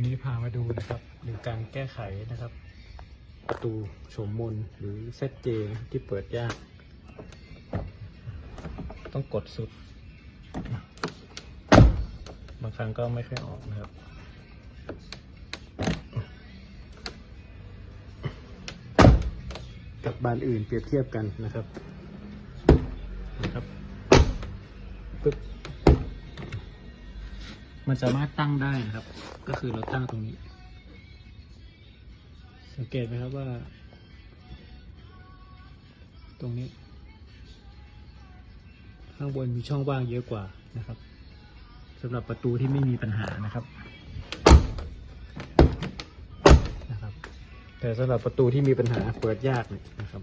วันนี้พามาดูนะครับหรือการแก้ไขนะครับ ประตูโฉมมนหรือเซตเจที่เปิดยาก ต้องกดสุด บางครั้งก็ไม่ค่อยออกนะครับ กับบานอื่นเปรียบเทียบกันนะครับนะครับปึ๊บ มันสามารถตั้งได้นะครับ ก็คือเราตั้งตรงนี้ สังเกตไหมครับว่า ตรงนี้ ข้างบนมีช่องว่างเยอะกว่านะครับสำหรับประตูที่ไม่มีปัญหานะครับนะครับ แต่สำหรับประตูที่มีปัญหาเปิดยากเนี่ยนะครับ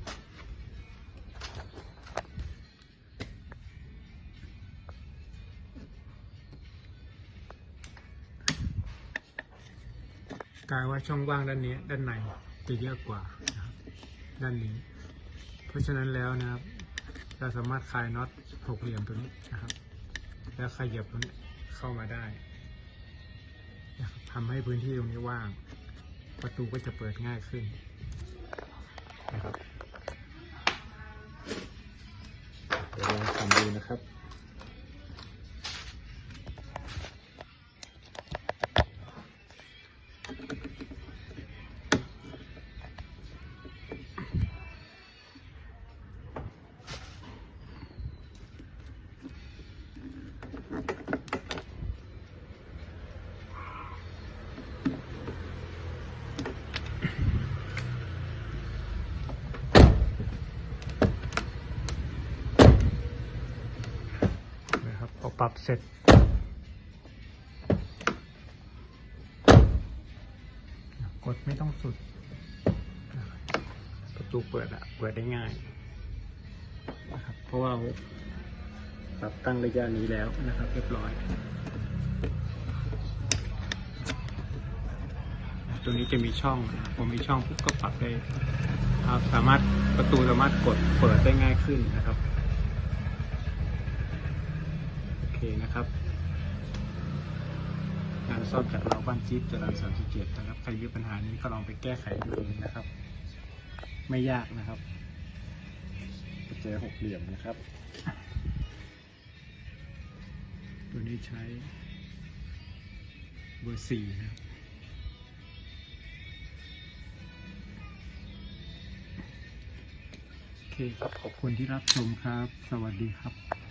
กลายว่าช่องว่างด้านนี้ด้านในจะเยอะกว่าด้านนี้ เพราะฉะนั้นแล้วนะครับ เราสามารถคลายน็อตหกเหลี่ยมตัวนี้นะครับ แล้วขยับตัวนี้เข้ามาได้ทำให้พื้นที่ตรงนี้ว่าง ประตูก็จะเปิดง่ายขึ้นนะครับเดี๋ยวลองทำดูนะครับ อปรับเสร็จ กดไม่ต้องสุดนะครับประตูเปิดอะเปิดได้ง่ายนะครับเพราะว่าปรับตั้งระยะนี้แล้วนะครับ เรียบร้อย ตัวนี้จะมีช่องนะครับผมมีช่องปุ๊บก็ปรับได้ครับสามารถประตูสามารถกดเปิดได้ง่ายขึ้นนะครับ โอเคนะครับ งานซ่อมจากเราบ้านจิ๊บจรัญสามสิบเจ็ดนะครับ ใครมีปัญหานี้ก็ลองไปแก้ไขดูเองนะครับ ไม่ยากนะครับเจอหกเหลี่ยมนะครับ ตัวนี้ใช้เบอร์สี่นะครับโอเคครับ ขอบคุณที่รับชมครับ สวัสดีครับ